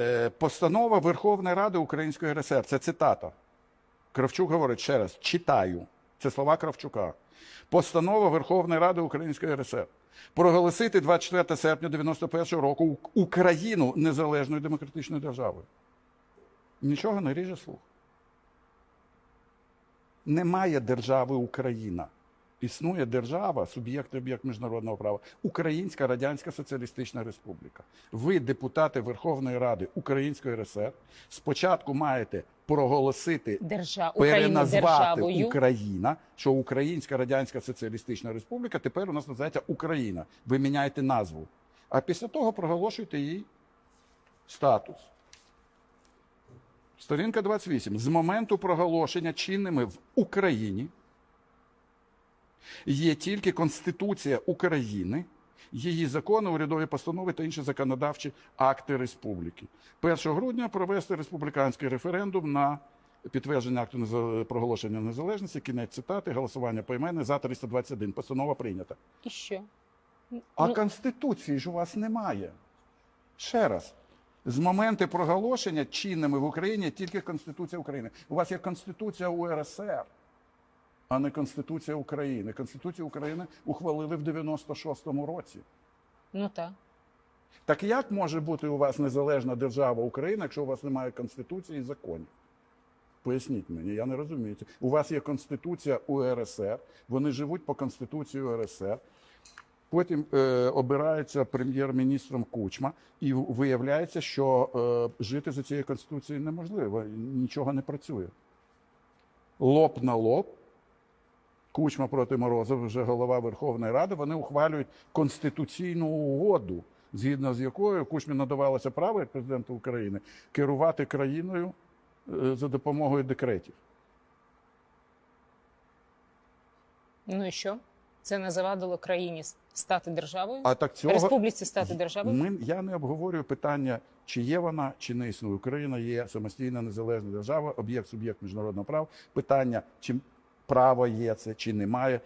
Е, Постанова Верховної Ради Української РСР. Це цитата. Кравчук говорить ще раз: читаю. Це слова Кравчука. Постанова Верховної Ради Української РСР. Проголосити 24 серпня 91 року Україну незалежною демократичною державою. Нічого не ріже слух. Немає держави Україна. Існує держава, суб'єкт об'єкт міжнародного права, Українська Радянська Соціалістична Республіка. Ви, депутати Верховної Ради Української РСР, спочатку маєте проголосити, Держа... Переназвати державою. Україна, що Українська Радянська Соціалістична Республіка тепер у нас називається Україна. Ви міняєте назву. А після того проголошуєте їй статус. Сторінка 28. З моменту проголошення чинними в Україні є тільки Конституція України, її закони, урядові постанови та інші законодавчі акти республіки. 1 грудня провести республіканський референдум на підтвердження акту проголошення незалежності, кінець цитати, голосування поіменне за 321. Постанова прийнята. І що? А Ну, Конституції ж у вас немає. Ще раз. З моменту проголошення чинними в Україні тільки Конституція України. У вас є Конституція УРСР, а не Конституція України. Конституцію України ухвалили в 96-му році. ну так. Так як може бути у вас незалежна держава Україна, якщо у вас немає Конституції і законів? Поясніть мені, я не розумію. У вас є Конституція УРСР, вони живуть по Конституції УРСР. Потім е, обирається прем'єр-міністром Кучма, і виявляється, що е, жити за цією конституцією неможливо, нічого не працює. Лоб на лоб. Кучма проти Морозов, вже голова Верховної Ради, вони ухвалюють конституційну угоду, згідно з якою Кучмі надавалося право як президенту України керувати країною е, за допомогою декретів. Ну і що? Це не завадило країні стати державою? А так цього Республіці стати державою? Ми, я не обговорюю питання, чи є вона, чи не існує. Україна є самостійна незалежна держава, об'єкт суб'єкт міжнародного права. Питання, чи право є це, чи немає.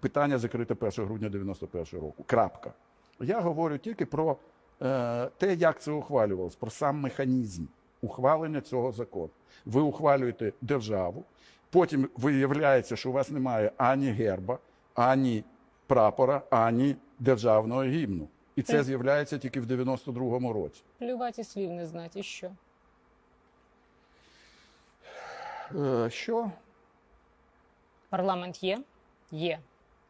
Питання закрите 1 грудня 91 року. Крапка. Я говорю тільки про е, те, як це ухвалювалось, про сам механізм ухвалення цього закону. Ви ухвалюєте державу, потім виявляється, що у вас немає ані герба, ані прапора, ані державного гімну. І це Це- з'являється тільки в 92-му році. Плювати слів не знати. І що? Е, що? Парламент є? Є.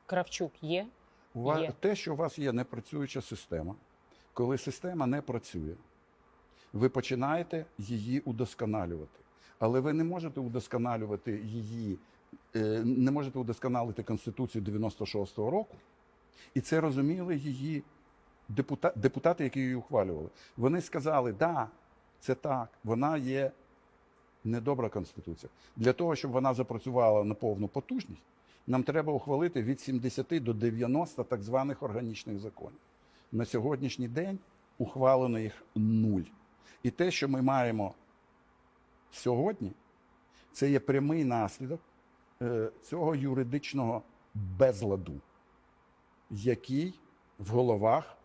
Кравчук є. Є. те, що у вас є непрацююча система, коли система не працює, ви починаєте її удосконалювати. Але ви не можете удосконалювати її, е, не можете удосконалити Конституцію 96-го року. І це розуміли її депутати, депутати, які її ухвалювали. Вони сказали, да, це так, вона є недобра конституція. Для того, щоб вона запрацювала на повну потужність, нам треба ухвалити від 70 до 90 так званих органічних законів. На сьогоднішній день ухвалено їх нуль. І те, що ми маємо сьогодні, це є прямий наслідок е, цього юридичного безладу, який в головах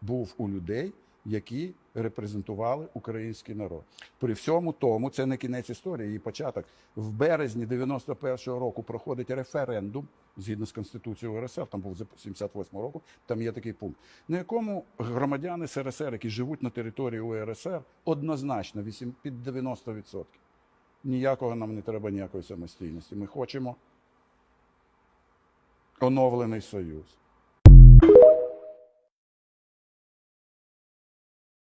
був у людей, які репрезентували український народ. При всьому тому, це не кінець історії, її початок. В березні 91-го року проходить референдум згідно з Конституцією УРСР, там був за 78-го року, там є такий пункт, на якому громадяни СРСР, які живуть на території УРСР, однозначно вісім- під 90%. Ніякого нам не треба ніякої самостійності. Ми хочемо оновлений союз.